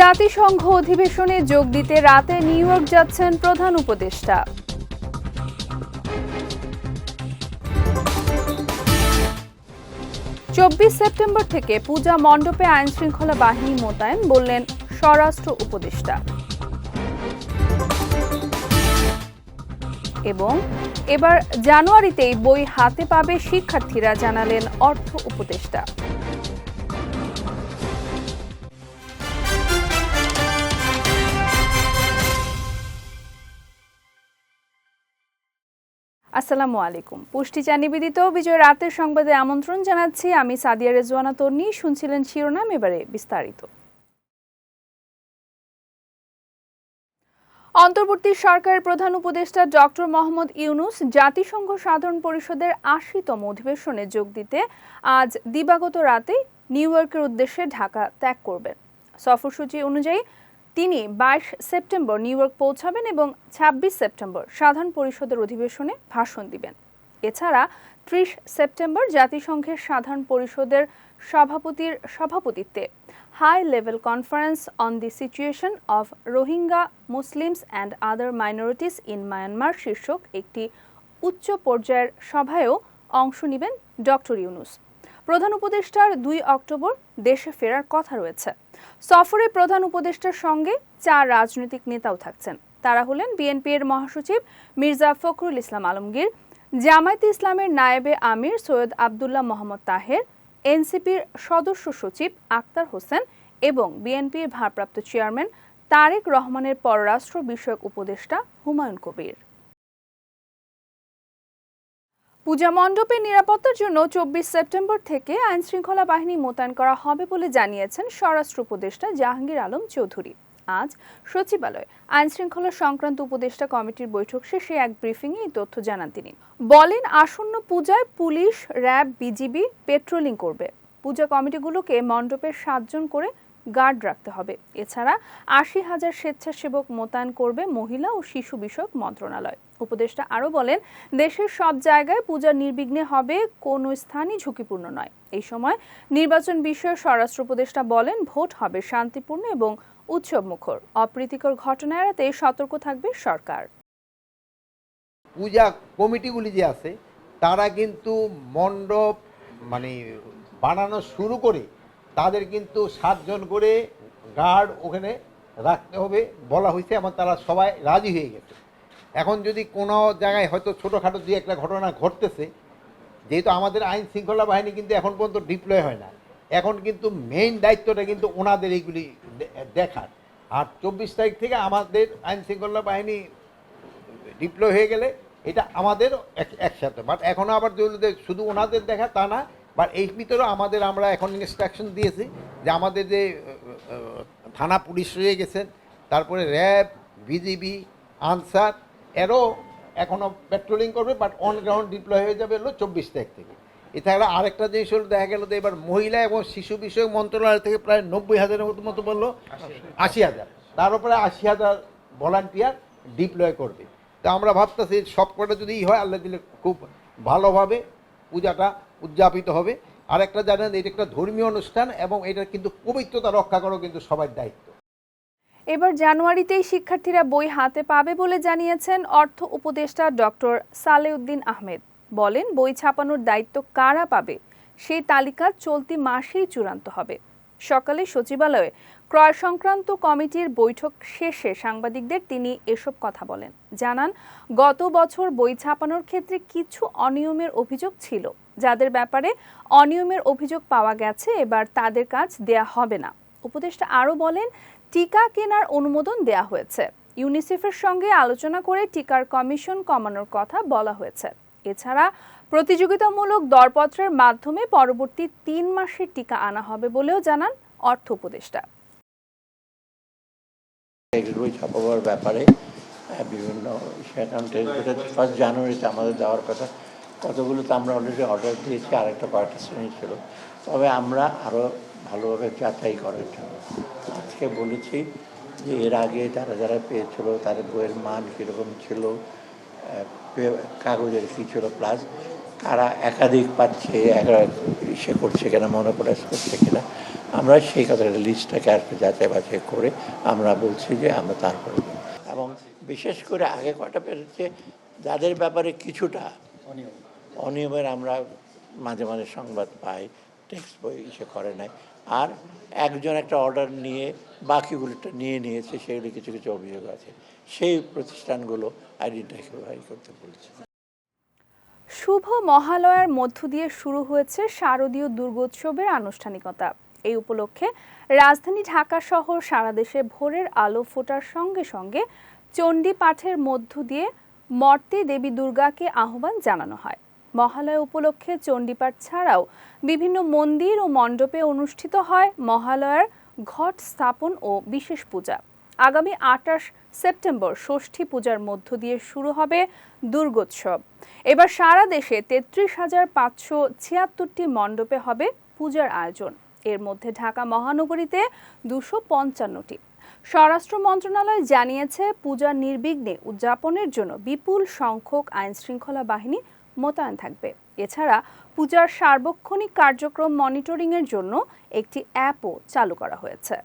জাতিসংঘ অধিবেশনে যোগ দিতে রাতে নিউ ইয়র্ক যাচ্ছেন প্রধান উপদেষ্টা। চব্বিশ সেপ্টেম্বর থেকে পূজা মণ্ডপে আইন শৃঙ্খলা বাহিনী মোতায়েন বললেন স্বরাষ্ট্র উপদেষ্টা। এবং এবার জানুয়ারিতেই বই হাতে পাবে শিক্ষার্থীরা জানালেন অর্থ উপদেষ্টা। আসসালামু আলাইকুম। পুষ্টি চা নিবেদিত বিজয় রাতের সংবাদে আমন্ত্রণ জানাচ্ছি। আমি সাদিয়া রেজওয়ানা তন্নি, শুনছিলেন শিরোনাম, এবারে বিস্তারিত। অন্তর্বর্তী সরকারের প্রধান উপদেষ্টা ডক্টর মোহাম্মদ ইউনুস জাতিসংঘ সাধারণ পরিষদের আশিতম অধিবেশনে যোগ দিতে আজ দিবাগত রাতে নিউ ইয়র্কের উদ্দেশ্যে ঢাকা ত্যাগ করবেন। সফরসূচি অনুযায়ী তিনি বাইশ সেপ্টেম্বর নিউ ইয়র্ক পৌঁছাবেন এবং ছাব্বিশ সেপ্টেম্বর সাধারণ পরিষদের অধিবেশনে ভাষণ দিবেন। এছাড়া ত্রিশ সেপ্টেম্বর জাতিসংঘের সাধারণ পরিষদের সভাপতির সভাপতিত্বে high level conference on the situation of Rohingya Muslims and other minorities in Myanmar শীর্ষক একটি উচ্চ পর্যায়ের সভায়ও অংশ নেবেন ডক্টর ইউনুস। প্রধান উপদেষ্টার দুই অক্টোবর দেশে ফেরার কথা রয়েছে। সফরে প্রধান উপদেষ্টার সঙ্গে চার রাজনৈতিক নেতাও থাকছেন। তারা হলেন বিএনপির মহাসচিব মির্জা ফখরুল ইসলাম আলমগীর, জামায়াতে ইসলামের নায়েবে আমির সৈয়দ আবদুল্লাহ মোহাম্মদ তাহের, এনসিপির সদস্য সচিব আক্তার হোসেন এবং বিএনপির ভারপ্রাপ্ত চেয়ারম্যান তারেক রহমানের পররাষ্ট্র বিষয়ক উপদেষ্টা হুমায়ুন কবির। পূজা মণ্ডপের নিরাপত্তার জন্য চব্বিশ সেপ্টেম্বর থেকে আইন শৃঙ্খলা বাহিনী মোতায়েন করা হবে বলে জানিয়েছেন স্বরাষ্ট্র উপদেষ্টা জাহাঙ্গীর আলম চৌধুরী। আজ সচিবালয় আইন শৃঙ্খলা সংক্রান্ত উপদেষ্টা কমিটির বৈঠক শেষে এক ব্রিফিংয়ে এই তথ্য জানান তিনি। বলেন, আসন্ন পূজায় পুলিশ, র্যাব, বিজিবি পেট্রোলিং করবে। পূজা কমিটিগুলোকে মণ্ডপের সাতজন করে গার্ড রাখতে হবে। এছাড়া আশি হাজার স্বেচ্ছাসেবক মোতায়েন করবে মহিলা ও শিশু বিষয়ক মন্ত্রণালয়। উপদেষ্টা আরও বলেন, দেশের সব জায়গায় পূজা নির্বিঘ্নে হবে, কোনো স্থানই ঝুঁকিপূর্ণ নয়। এই সময় নির্বাচন বিষয়ে স্বরাষ্ট্র উপদেষ্টা বলেন, ভোট হবে শান্তিপূর্ণ এবং উৎসব মুখর। অপ্রীতিকর ঘটনা এড়াতে সতর্ক থাকবে সরকার। পূজা কমিটিগুলি যে আছে, তারা কিন্তু মণ্ডপ মানে বানানো শুরু করে তাদের কিন্তু সাতজন করে গার্ড ওখানে রাখতে হবে। বলা হয়েছে এবং তারা সবাই রাজি হয়ে গেছে। এখন যদি কোনো জায়গায় হয়তো ছোটোখাটো দিয়ে একটা ঘটনা ঘটতেছে, যেহেতু আমাদের আইন শৃঙ্খলা বাহিনী কিন্তু এখন পর্যন্ত ডিপ্লয় হয় না, এখন কিন্তু মেইন দায়িত্বটা কিন্তু ওনাদের এইগুলি দেখার। আর চব্বিশ তারিখ থেকে আমাদের আইন শৃঙ্খলা বাহিনী ডিপ্লয় হয়ে গেলে এটা আমাদের এক- একসাথে। বাট এখনও আবার যে শুধু ওনাদের দেখা তা না বাট এই ভিতরেও আমাদের আমরা এখন ইনস্ট্রাকশন দিয়েছি যে আমাদের যে থানা পুলিশ রয়ে গেছেন, তারপরে র্যাব বিজিবি আনসার, এরও এখনও পেট্রোলিং করবে বাট অন গ্রাউন্ড ডিপ্লয় হয়ে যাবে হলো চব্বিশ তারিখ থেকে। এছাড়া আরেকটা জিনিস হলো, দেখা গেল যে এবার মহিলা এবং শিশু বিষয়ক মন্ত্রণালয় থেকে প্রায় নব্বই হাজারের মতো মতো বলল, আশি হাজার। তার উপরে আশি হাজার ভলান্টিয়ার ডিপ্লয় করবে। তা আমরা ভাবতেছি সবকটা যদি হয়, আল্লাহ দিলে খুব ভালোভাবে পূজাটা উদযাপিত হবে। আর একটা জানেন, এটা একটা ধর্মীয় অনুষ্ঠান এবং এটা কিন্তু পবিত্রতা রক্ষা করাও কিন্তু সবার দায়িত্ব। এবার জানুয়ারিতেই শিক্ষার্থীরা বই হাতে পাবে বলে জানিয়েছেন অর্থ উপদেষ্টা ডক্টর সালেউদ্দিন আহমেদ। বলেন, বই ছাপানোর দায়িত্ব কারা পাবে সেই তালিকা চলতি মাসেই চূড়ান্ত হবে। সকালে সচিবালয়ে ক্রয় সংক্রান্ত কমিটির বৈঠক শেষে সাংবাদিকদের তিনি এসব কথা বলেন। জানান, গত বছর বই ছাপানোর ক্ষেত্রে কিছু অনিয়মের অভিযোগ ছিল। যাদের ব্যাপারে অনিয়মের অভিযোগ পাওয়া গেছে, এবার তাদের কাজ দেয়া হবে না। উপদেষ্টা আরও বলেন, টিকা কেনার অনুমোদন দেয়া হয়েছে। ইউনিসেফের সঙ্গে আলোচনা করে টিকার কমিশন কমানোর কথা বলা হয়েছে। এছাড়া প্রতিযোগিতামূলক দরপত্রের মাধ্যমে পরবর্তী তিন মাসের টিকা আনা হবে বলেও জানান অর্থ উপদেষ্টা। এগুলোই ছাপাবার ব্যাপারে বিভিন্ন অ্যাকাউন্টের ফার্স্ট জানুয়ারিতে আমাদের দেওয়ার কথা কতগুলো তো আমরা অলরেডি অর্ডার দিয়েছি আর একটা কয়েকটা শ্রেণি ছিল তবে আমরা আরও ভালোভাবে যাচাই করার জন্য আজকে বলেছি যে এর আগে যারা যারা পেয়েছিল, তাদের বইয়ের মান কীরকম ছিল কাগজের কী ছিল প্লাস কারা একাধিক পাচ্ছে সে করছে কিনা মনোপলাইজ করছে কিনা, আমরা সেই কথাটা লিস্টটাকে আর যাচাই বাছাই করে আমরা বলছি যে আমরা তারপরে। এবং বিশেষ করে আগে কটা পেরেছে যাদের ব্যাপারে কিছুটা অনিয়মের আমরা মাঝে মাঝে সংবাদ পাই টেক্সট বই ইসে করে নাই। আর একজন একটা অর্ডার নিয়ে বাকিগুলোটা নিয়ে নিয়েছে, সেগুলি কিছু কিছু অভিযোগ আছে। সেই প্রতিষ্ঠানগুলো আইডেন্টিফাই করতে বলছে। শুভ মহালয়ার মধ্য দিয়ে শুরু হয়েছে শারদীয় দুর্গোৎসবের আনুষ্ঠানিকতা। এই উপলক্ষে রাজধানী ঢাকা সহ সারা দেশে ভোরের আলো ফোটার সঙ্গে সঙ্গে চণ্ডী পাঠের মধ্য দিয়ে মর্তে দেবী দুর্গাকে আহ্বান জানানো হয়। মহালয়া উপলক্ষে চণ্ডীপাঠ ছাড়াও বিভিন্ন মন্দির ও মণ্ডপে অনুষ্ঠিত হয় মহালয়ার ঘট স্থাপন ও বিশেষ পূজা। আগামী আটাশ সেপ্টেম্বর ষষ্ঠী পূজার মধ্য দিয়ে শুরু হবে দুর্গোৎসব। এবার সারা দেশে তেত্রিশ হাজার পাঁচশো ছিয়াত্তরটি মণ্ডপে হবে পূজার আয়োজন। এর মধ্যে ঢাকা মহানগরীতে দুশো পঞ্চান্নটি। স্বরাষ্ট্র মন্ত্রণালয় জানিয়েছে, পূজা নির্বিঘ্নে উদযাপনের জন্য বিপুল সংখ্যক আইনশৃঙ্খলা বাহিনী মোতায়েন থাকবে। এছাড়া পূজার সার্বক্ষণিক কার্যক্রম মনিটরিংয়ের জন্য একটি অ্যাপও চালু করা হয়েছে।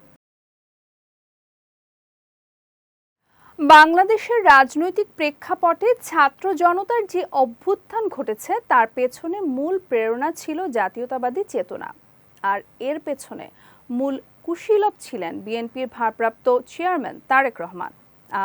বাংলাদেশের রাজনৈতিক প্রেক্ষাপটে ছাত্র জনতার যে অভ্যুত্থান ঘটেছে, তার পেছনে মূল প্রেরণা ছিল জাতীয়তাবাদী চেতনা। আর এর পেছনে মূল কুশীলব ছিলেন বিএনপির ভারপ্রাপ্ত চেয়ারম্যান তারেক রহমান।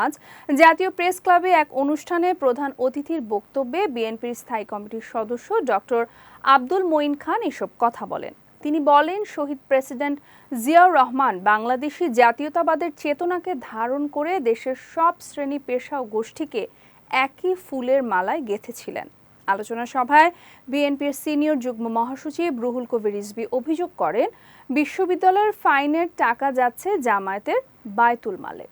আজ। জাতীয় প্রেস ক্লাবে এক অনুষ্ঠানে প্রধান অতিথির বক্তব্যে বিএনপির স্থায়ী কমিটির সদস্য ডক্টর আব্দুল মঈন খান এসব কথা বলেন। তিনি বলেন, শহীদ প্রেসিডেন্ট জিয়াউর রহমান বাংলাদেশি জাতীয়তাবাদের চেতনাকে ধারণ করে দেশের সব শ্রেণি পেশা ও গোষ্ঠীকে একই ফুলের মালায় গেঁথেছিলেন। আলোচনা সভায় বিএনপির সিনিয়র যুগ্ম মহাসচিব রুহুল কবির রিজভী অভিযোগ করেন, বিশ্ববিদ্যালয়ের ফাইনের টাকা যাচ্ছে জামায়াতের বায়তুল মালে।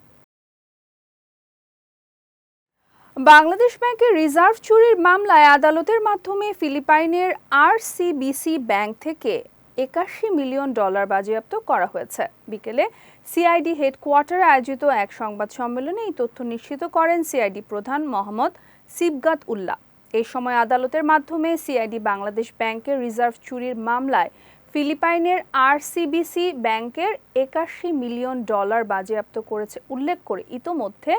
বাংলাদেশ ব্যাংকের রিজার্ভ চুরির মামলায় আদালতের মাধ্যমে ফিলিপাইনের আরসিবিসি ব্যাংক থেকে একাশি মিলিয়ন ডলার বাজেয়াপ্ত করা হয়েছে। বিকেলে সিআইডি হেডকোয়ার্টারে আয়োজিত এক সংবাদ সম্মেলনে এই তথ্য নিশ্চিত করেন সিআইডি প্রধান মোহাম্মদ সিবগাত উল্লাহ। এই সময় আদালতের মাধ্যমে সিআইডি বাংলাদেশ ব্যাংকের রিজার্ভ চুরির মামলায় ফিলিপাইনের আরসিবিসি ব্যাংকের একাশি মিলিয়ন ডলার বাজেয়াপ্ত করেছে উল্লেখ করে। ইতোমধ্যে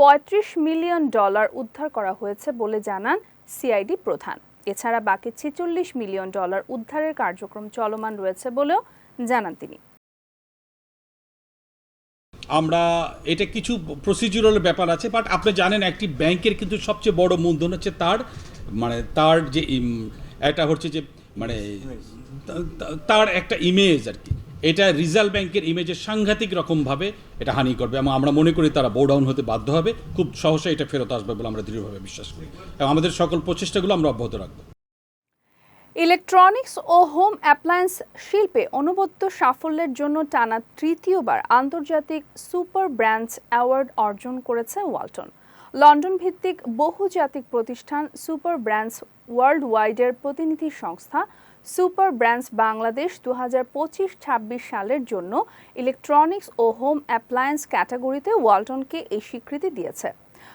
পঁয়ত্রিশ মিলিয়ন ডলার উদ্ধার করা হয়েছে বলে জানান সিআইডি প্রধান। এছাড়া বাকি ছেচল্লিশ মিলিয়ন ডলার উদ্ধারের কার্যক্রম চলমান রয়েছে বলেও জানান তিনি। আমরা, এটা কিছু প্রসিডিউরাল ব্যাপার আছে বাট আপনি জানেন একটি ব্যাংকের কিন্তু সবচেয়ে বড় মূলধন হচ্ছে তার মানে তার যে একটা হচ্ছে যে মানে তার একটা ইমেজ আর কি। এটা রিজার্ভ ব্যাংকের ইমেজের সাংঘাতিক রকমভাবে এটা হানি করবে এবং আমরা মনে করি তারা বোর্ড ডাউন হতে বাধ্য হবে। খুব সহসা এটা ফেরত আসবে বলে আমরা দৃঢ়ভাবে বিশ্বাস করি। এবং আমাদের সকল প্রচেষ্টাগুলো আমরা অব্যাহত রাখব। ইলেকট্রনিক্স ও হোম অ্যাপ্লায়েন্স শিল্পে অনবদ্য সাফল্যের জন্য টানা তৃতীয়বার আন্তর্জাতিক সুপার ব্র্যান্ডস অ্যাওয়ার্ড অর্জন করেছে ওয়ালটন। লন্ডন ভিত্তিক বহুজাতিক প্রতিষ্ঠান সুপার ব্র্যান্ডস ওয়ার্ল্ড ওয়াইডের প্রতিনিধি সংস্থা সুপার ব্র্যান্ডস বাংলাদেশ দু হাজার পঁচিশ ছাব্বিশ সালের জন্য ইলেকট্রনিক্স ও হোম অ্যাপ্লায়েন্স ক্যাটাগরিতে ওয়ালটনকে এই স্বীকৃতি দিয়েছে।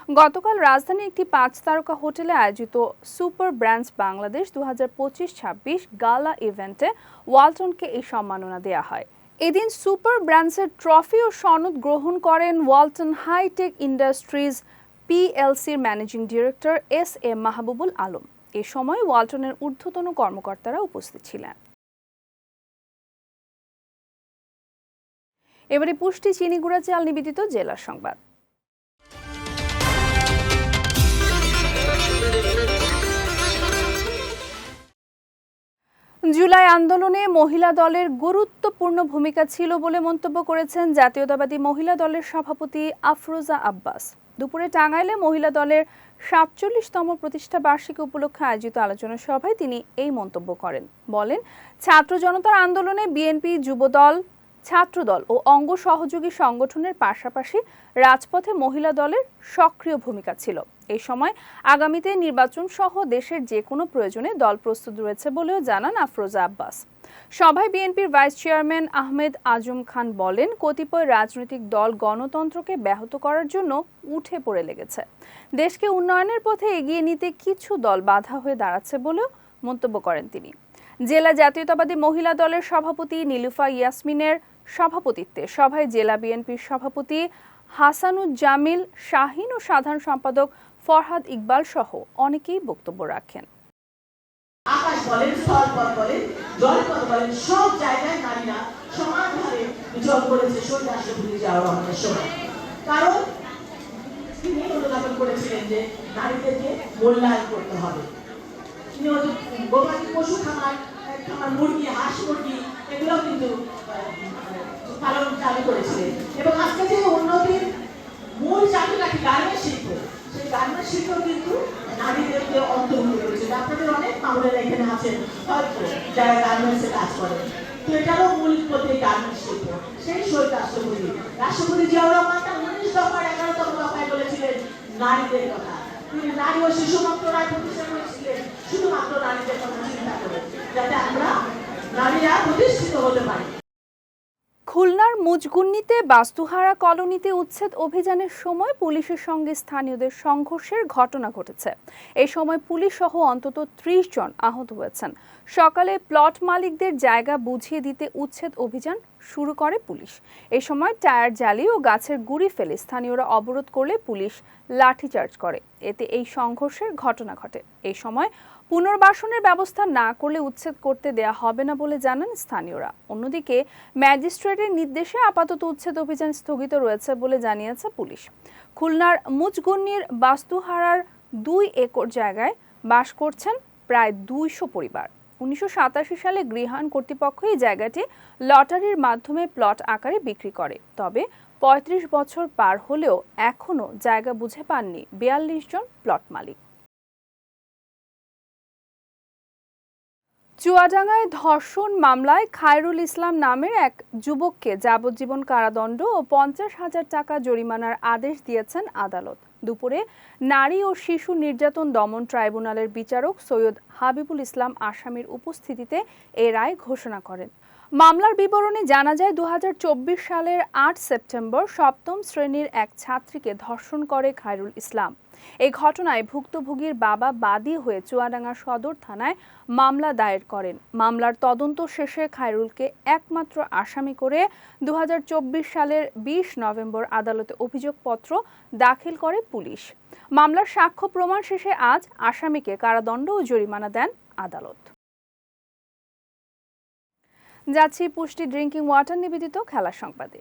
গতকাল রাজধানীর একটি পাঁচ তারকা হোটেলে আয়োজিত সুপার ব্র্যান্ডস বাংলাদেশ দু হাজার পঁচিশ ছাব্বিশ গালা ইভেন্টে ওয়ালটনকে এই সম্মাননা দেওয়া হয়। এদিন সুপার ব্র্যান্ডসের ট্রফি ও সনদ গ্রহণ করেন Walton hi tech industries পিএলসির managing director S M Mahbubul Alam. এ সময় ওয়ালটনের ঊর্ধ্বতন কর্মকর্তারা উপস্থিত ছিলেন। এবারে পুষ্টি চিনিগুড়া চাল নিবেদিত জেলা সংবাদ। জুলাই আন্দোলনে মহিলা দলের গুরুত্বপূর্ণ ভূমিকা ছিল বলে মন্তব্য করেছেন জাতীয়তাবাদী মহিলা দলের সভাপতি আফরোজা আব্বাস। দুপুরে টাঙ্গাইলে মহিলা দলের সাতচল্লিশতম প্রতিষ্ঠা বার্ষিকী উপলক্ষে আয়োজিত আলোচনা সভায় তিনি এই মন্তব্য করেন। বলেন, ছাত্র জনতার আন্দোলনে বিএনপি যুবদল ছাত্রদল ও অঙ্গ সহযোগী সংগঠনের পাশাপাশি রাজপথে মহিলা দলের সক্রিয় ভূমিকা ছিল। এই সময় আগামীতে নির্বাচন সহ দেশের যে কোনো প্রয়োজনে দল প্রস্তুত রয়েছে বলেও জানান আফরোজা আব্বাস। সভায় বিএনপির ভাইস চেয়ারম্যান আহমেদ আজম খান বলেন, কতিপয় রাজনৈতিক দল গণতন্ত্রকে ব্যাহত করার জন্য উঠে পড়ে লেগেছে। দেশকে উন্নয়নের পথে এগিয়ে নিতে কিছু দল বাধা হয়ে দাঁড়াচ্ছে বলেও মন্তব্য করেন তিনি। জেলা জাতীয়তাবাদী মহিলা দলের সভাপতি নীলুফা ইয়াসমিনের সভাপতিত্বে। সভায় জেলা বিএনপির সভাপতি হাসানুজ্জামিল শাহিন ও সাধারণ সম্পাদক ফরহাদ ইকবাল সহ অনেকেই বক্তব্য রাখেন। আকাশ বলেন বলেন বলেন, সব জায়গায় নারীরা সমানভাবে করেছে রাষ্ট্রপতি জিয়াউর রহমানের সময়। কারণ তিনি অনুধাবন করেছিলেন যে নারীদেরকে মূল্যায়ন করতে হবে। তিনি পশু খামার খামার, মুরগি, হাঁস, মুরগি, এগুলোও কিন্তু পালন চালু করেছিলেন। এবং আজকে যে উন্নতির মূল চাবিকাঠি গার্মেন্টস শিল্প? সেই গার্মেন্টস শিল্প কিন্তু নারীদেরকে অন্তর্ভুক্ত করেছে। আপনাদের অনেক মামলারা এখানে আছেন হয়তো যারা গার্মেন্টসে কাজ করেন তো এটারও মূল পথে গার্মেন্টস শিল্প। সেই শহীদ রাষ্ট্রপতি। রাষ্ট্রপতি জিয়াউর রহমান তার উনিশ দফার এগারোতম দফায় বলেছিলেন নারীদের কথা। তিনি নারী ও শিশু মন্ত্রণালয় প্রতিষ্ঠা করেছিলেন শুধুমাত্র নারীদের কথা চিন্তা করে, যাতে আমরা নারীরা প্রতিষ্ঠিত হতে পারি। খুলনার মুজগুন্নিতে বাস্তুহারা কলোনিতে উচ্ছেদ অভিযানের সময় পুলিশের সঙ্গে স্থানীয়দের সংঘর্ষের ঘটনা ঘটেছে। এই সময় পুলিশ সহ অন্তত ত্রিশ জন আহত হয়েছেন। সকালে প্লট মালিকদের জায়গা বুঝিয়ে দিতে উচ্ছেদ অভিযান শুরু করে পুলিশ। এ সময় টায়ার জ্বালিয়ে ও গাছের গুড়ি ফেলে স্থানীয়রা অবরোধ করলে পুলিশ লাঠিচার্জ করে। এতে এই সংঘর্ষের ঘটনা ঘটে। এই সময় পুনর্বাসনের ব্যবস্থা না করলে উচ্ছেদ করতে দেয়া হবে না বলে জানান স্থানীয়রা। অন্যদিকে, ম্যাজিস্ট্রেটের নির্দেশে আপাতত উচ্ছেদ অভিযান স্থগিত রয়েছে বলে জানিয়েছে পুলিশ। খুলনার মুচগন্নির বাস্তুহারার দুই একর জায়গায় বাস করছেন প্রায় দুইশো পরিবার। উনিশশো সাতাশি সালে গৃহায়ণ কর্তৃপক্ষ এই জায়গাটি লটারির মাধ্যমে প্লট আকারে বিক্রি করে। তবে পঁয়ত্রিশ বছর পার হলেও এখনও জায়গা বুঝে পাননি বিয়াল্লিশ জন প্লট মালিক। চুয়াডাঙ্গায় ধর্ষণ মামলায় খায়রুল ইসলাম নামের এক যুবককে যাবজ্জীবন কারাদণ্ড ও পঞ্চাশ হাজার টাকা জরিমানার আদেশ দিয়েছেন আদালত। দুপুরে নারী ও শিশু নির্যাতন দমন ট্রাইব্যুনালের বিচারক সৈয়দ হাবিবুল ইসলাম আসামির উপস্থিতিতে এ রায় ঘোষণা করেন। মামলার বিবরণে জানা যায় দু হাজার চব্বিশ সালের আট সেপ্টেম্বর সপ্তম শ্রেণির এক ছাত্রীকে ধর্ষণ করে খায়রুল ইসলাম। এই ঘটনায় ভুক্তভোগীর বাবা বাদী হয়ে চুয়াডাঙ্গা সদর থানায় মামলা দায়ের করেন। মামলার তদন্ত শেষে খায়রুলকে একমাত্র আসামি করে দু হাজার চব্বিশ সালের বিশ নভেম্বর আদালতে অভিযোগপত্র দাখিল করে পুলিশ। মামলার সাক্ষ্য প্রমাণ শেষে আজ আসামিকে কারাদণ্ড ও জরিমানা দেন আদালত। যাচ্ছি পুষ্টি ড্রিঙ্কিং ওয়াটার নিবেদিত খেলা সংবাদে।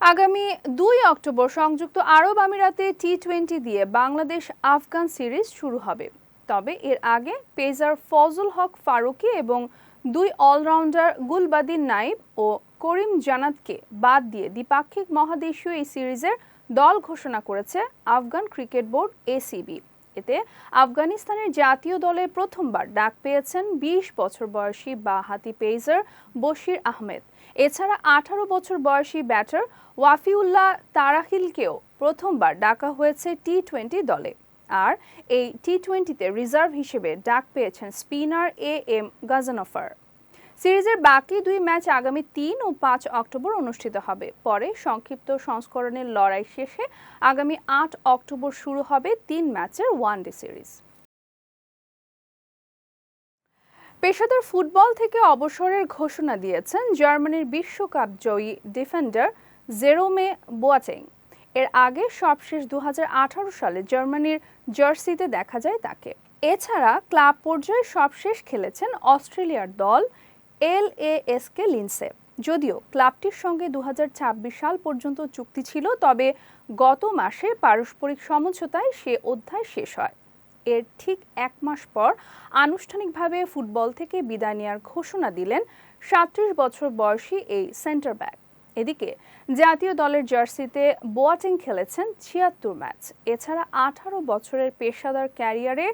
আগামী দুই অক্টোবর সংযুক্ত আরব আমিরাতে টি টোয়েন্টি দিয়ে বাংলাদেশ আফগান সিরিজ শুরু হবে। তবে এর আগে পেজার ফজল হক ফারুকি এবং দুই অলরাউন্ডার গুলবাদিন নাইব ও করিম জানাতকে বাদ দিয়ে দ্বিপাক্ষিক মহাদেশীয় এই সিরিজের দল ঘোষণা করেছে আফগান ক্রিকেট বোর্ড এসিবি। এতে আফগানিস্তানের জাতীয় দলে প্রথমবার ডাক পেয়েছেন ২০ বছর বয়সী বাহাতি পেইজার বশির আহমেদ। এছাড়া আঠারো বছর বয়সী ব্যাটার ওয়াফিউল্লাহ তারাহিলকেও প্রথমবার ডাকা হয়েছে টি টোয়েন্টি দলে। আর এই টি টোয়েন্টিতে রিজার্ভ হিসেবে ডাক পেয়েছেন স্পিনার এ এম গাজানফার। সিরিজের বাকি দুই ম্যাচ আগামী তিন ও পাঁচ অক্টোবর অনুষ্ঠিত হবে। পরে সংক্ষিপ্ত সংস্করণের লড়াই শেষে আগামী আট অক্টোবর শুরু হবে তিন ম্যাচের ওয়ানডে সিরিজ। পেশাদার ফুটবল থেকে অবসরের ঘোষণা দিয়েছেন জার্মানির বিশ্বকাপ জয়ী ডিফেন্ডার জেরোমে বোয়াচেং। এর আগে সবশেষ দু হাজার আঠারো সালে জার্মানির জার্সিতে দেখা যায় তাকে। এছাড়া ক্লাব পর্যায়ে সবশেষ খেলেছেন অস্ট্রেলিয়ার দল এল এসকে লিন্সে যদিও ক্লাবটির সঙ্গে দু হাজার ছাব্বিশ সাল পর্যন্ত চুক্তি ছিল, তবে গত মাসে পারস্পরিক সমঝোতায় সে অধ্যায় শেষ হয়। এর ঠিক এক মাস পর আনুষ্ঠানিকভাবে ফুটবল থেকে বিদায় নেওয়ার ঘোষণা দিলেন সাঁত্রিশ বছর বয়সী এই সেন্টার ব্যাক। এদিকে জাতীয় দলের জার্সিতে বোয়াটিং খেলেছেন ছিয়াত্তর ম্যাচ। এছাড়া আঠারো বছরের পেশাদার ক্যারিয়ারে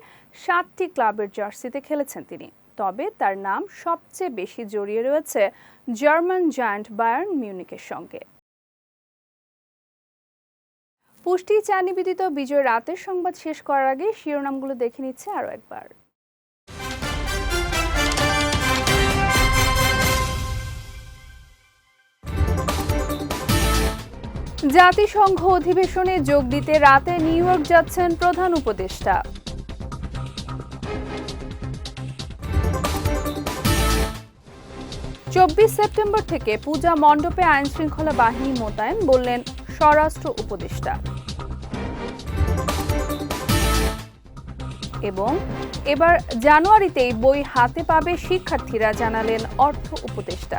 সাতটি ক্লাবের জার্সিতে খেলেছেন তিনি। তবে তার নাম সবচেয়ে বেশি জড়িয়ে রয়েছে জার্মান জায়ান্ট বায়ার্ন মিউনিকের সঙ্গে। পুষ্টি চা নিবেদিত বিজয় রাতের সংবাদ শেষ করার আগে শিরোনামগুলো দেখে নিচ্ছে আরও একবার। জাতিসংঘ অধিবেশনে যোগ দিতে রাতে নিউ ইয়র্ক যাচ্ছেন প্রধান উপদেষ্টা। চব্বিশ সেপ্টেম্বর থেকে পূজা মণ্ডপে আইন শৃঙ্খলা বাহিনী মোতায়েন বললেন স্বরাষ্ট্র উপদেষ্টা। এবং এবার জানুয়ারিতেই বই হাতে পাবে শিক্ষার্থীরা জানালেন অর্থ উপদেষ্টা।